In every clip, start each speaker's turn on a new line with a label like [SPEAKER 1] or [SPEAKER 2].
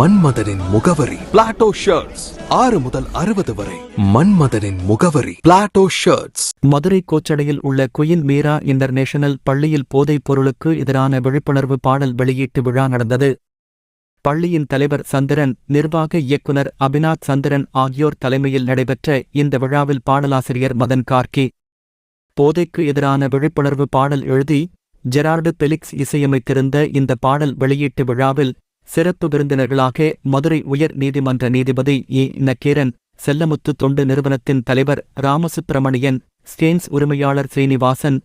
[SPEAKER 1] மன்மதனின் முகவரி. Plato shirts ஆறு முதல் அறுபது வரை. மன்மதனின் முகவரி. பிளாட்டோ ஷர்ட்ஸ்
[SPEAKER 2] மதுரை கோச்சடையில் உள்ள குயின் மீரா இன்டர்நேஷனல் பள்ளியில் போதைப் பொருளுக்கு எதிரான விழிப்புணர்வு பாடல் வெளியீட்டு விழா நடந்தது. பள்ளியின் தலைவர் சந்திரன் நிர்வாக இயக்குனர் அபிநாத் சந்திரன் ஆகியோர் தலைமையில் நடைபெற்ற இந்த விழாவில் பாடலாசிரியர் மதன் கார்கி. போதைக்கு எதிரான விழிப்புணர்வு பாடல் எழுதி ஜெரார்டு பெலிக்ஸ் இசையமைத்திருந்த இந்த பாடல் வெளியீட்டு விழாவில் சிறப்பு விருந்தினர்களாக மதுரை உயர் நீதிமன்ற நீதிபதி ஏ. நக்கீரன் செல்லமுத்து தொண்டு நிறுவனத்தின் தலைவர் ராமசுப்பிரமணியன் ஸ்டேன்ஸ் உரிமையாளர் ஸ்ரீனிவாசன்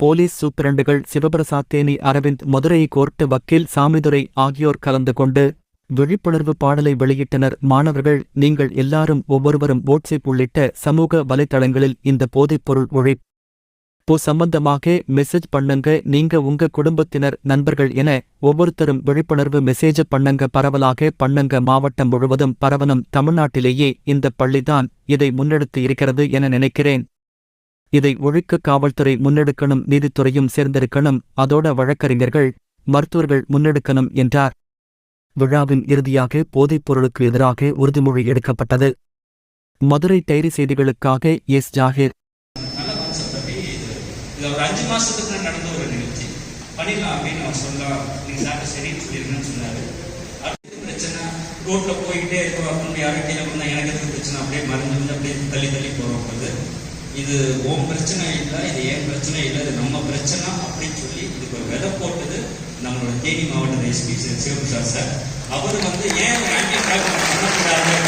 [SPEAKER 2] போலீஸ் சூப்பிரண்டுகள் சிவபிரசாத் தேனி அரவிந்த் மதுரை கோர்ட்டு வக்கீல் சாமிதுரை ஆகியோர் கலந்து கொண்டு விழிப்புணர்வு பாடலை வெளியிட்டனர். மாணவர்கள் நீங்கள் எல்லாரும் ஒவ்வொருவரும் வாட்ஸ்அப் உள்ளிட்ட சமூக வலைதளங்களில் இந்த போதைப்பொருள் ஒழிப்பு சம்பந்தமாக மெசேஜ் பண்ணுங்க. நீங்க உங்க குடும்பத்தினர் நண்பர்கள் என ஒவ்வொருத்தரும் விழிப்புணர்வு மெசேஜ் பண்ணுங்க பரவலாக பண்ணுங்க. மாவட்டம் முழுவதும் பரவனும் தமிழ்நாட்டிலேயே இந்த பள்ளிதான் இதை முன்னெடுத்து இருக்கிறது என நினைக்கிறேன். இதை ஒழிக்க காவல்துறை முன்னெடுக்கணும் நீதித்துறையும் சேர்ந்திருக்கணும். அதோட வழக்கறிஞர்கள் மருத்துவர்கள் முன்னெடுக்கணும் என்றார். விழாவின் இறுதியாக போதைப் பொருளுக்கு எதிராக உறுதிமொழி எடுக்கப்பட்டது. மதுரை டைரி செய்திகளுக்காக எஸ். ஜாகிர்.
[SPEAKER 3] இது ஒரு அஞ்சு மாசத்துக்கு நடந்த ஒரு நிகழ்ச்சி. பண்ணிடலாம் அப்படின்னு அவர் சொல்லலாம் நீங்க சாப்பிட்டு சரின்னு சொல்லிருங்கன்னு சொன்னாரு. அடுத்து பிரச்சனை ரோட்ல போயிட்டே இருக்கோம் அப்படின்னு யாரும் கீழே வந்தா எனக்கு எதுக்கு பிரச்சனை? அப்படியே மறைஞ்சு வந்து அப்படியே தள்ளி தள்ளி போறோம்ன்றது இது ஓம் பிரச்சனை இல்லை இது ஏன் பிரச்சனை இல்லை இது நம்ம பிரச்சனை அப்படின்னு சொல்லி இதுக்கு ஒரு விதை போட்டது நம்மளோட தேனி மாவட்ட எஸ்பி சிவபிரசாத் சார். அவர் வந்து ஏன் ஆன்டி பண்ணக்கூடாது